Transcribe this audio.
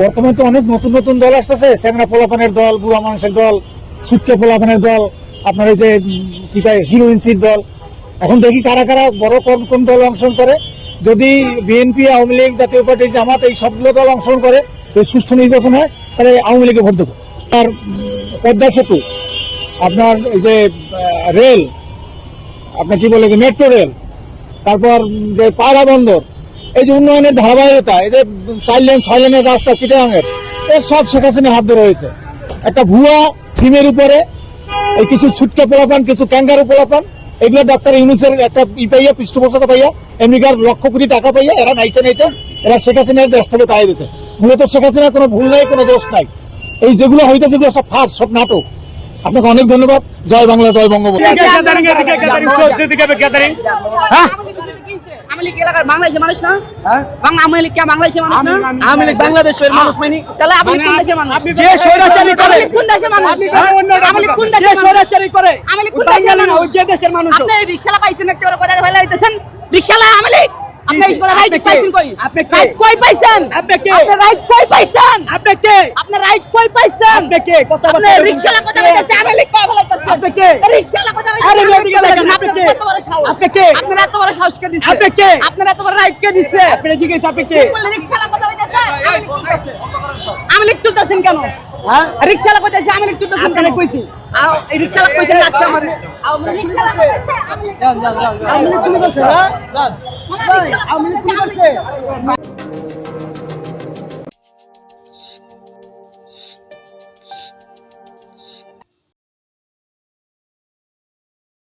বর্তমানে তো অনেক নতুন নতুন দল আসতেছে। স্যাংরা পোলাপানের দল, বুড়া মানুষের দল, সুটকে পোলাপানের দল, আপনার এই যে কি কয় হিরোইনসির দল। এখন দেখি কারা কারা বড় কোন কোন দল অংশগ্রহণ করে। যদি বিএনপি আওয়ামী লীগ জাতীয় পার্টি জামাত এই সবগুলো দল অংশগ্রহণ করে এই সুষ্ঠু নির্বাচন হয়, তাহলে আওয়ামী লীগে ভোট দেবো। আর পদ্মা সেতু, আপনার এই যে রেল, আপনার কি বলে যে, মেট্রো রেল, তারপর যে পায়রা বন্দর এই যে উন্নয়নের ধারাবাহিকতা এই যে চার লেন ছয় লেনের রাস্তা চিটাগাঙের এর সব শেখ হাসিনা হাত ধরে হয়েছে একটা ভুয়া থিমের উপরে এই কিছু ছুটকে পোলাপান কিছু ক্যাঙ্গারু পোলাপান এগুলো ডাক্তার ইউনুসের একটা ই পাইয়া পৃষ্ঠপোষকতা পাইয়া এমনিকার লক্ষ কোটি টাকা পাইয়া এরা নাইছে নাইছে এরা শেখ হাসিনার দেশ থেকে তাই দিছে মূলত শেখ হাসিনার কোনো ভুল নাই কোনো দোষ নাই এই যেগুলো হইতেছে যেগুলো সব ফাঁস সব নাটক আপনাকে অনেক ধন্যবাদ জয় বাংলা জয় বঙ্গবন্ধু হ্যাঁ আমি লীগ এলাকার বাংলাদেশের মানুষ না? বাংলা আমি লীগ কে বাংলাদেশের মানুষ না? আমি লীগ বাংলাদেশের মানুষ মানি তাহলে আপনি কোন দেশের মানুষ? যে স্বৈরাচারী করে কোন দেশের মানুষ? হ্যাঁ? কোন দেশের মানুষ? স্বৈরাচারী করে। আমি কোন দেশের মানুষ? যে দেশের মানুষ। আপনি রিকশালা পাইছেন একটা কথা ভালো হইতেছেন রিকশালা আমি লীগ? আপনি এই কথা রাইট? পাইছেন কই? আপনি কে? রাইট কই পাইছেন? আপনি কে? আপনি রাইট কই পাইছেন? আপনি কে? আপনি রাইট কই পাইছেন? আপনি কে? কথা আপনি রিকশালা কথা বলতেছে আমি লীগ কই বলাইতেছেন আপনি কে? রিকশালা কথা আরে বলতেছে এদিকে দেখেন, আপনি কে? এত বড় সাহস আপনি কে? আপনার এত বড় সাহস কে দিছে? আপনি কে? আপনার এত বড় রাইট কে দিছে? আপনি জিজ্ঞেস আপনি কে? বলে রিকশালা কথা বলতেছে আমি লীগ তুলতেছেন কেন? হ্যাঁ? রিকশালা কইতেছে আমি লীগ তুলতেছেন কেন? কইছি। আও, রিকশালা কইছে লাগছে আমার। রিকশালা কইতেছে আমি লীগ যান যান যান। আমি তুমি করছে আমি কি করছে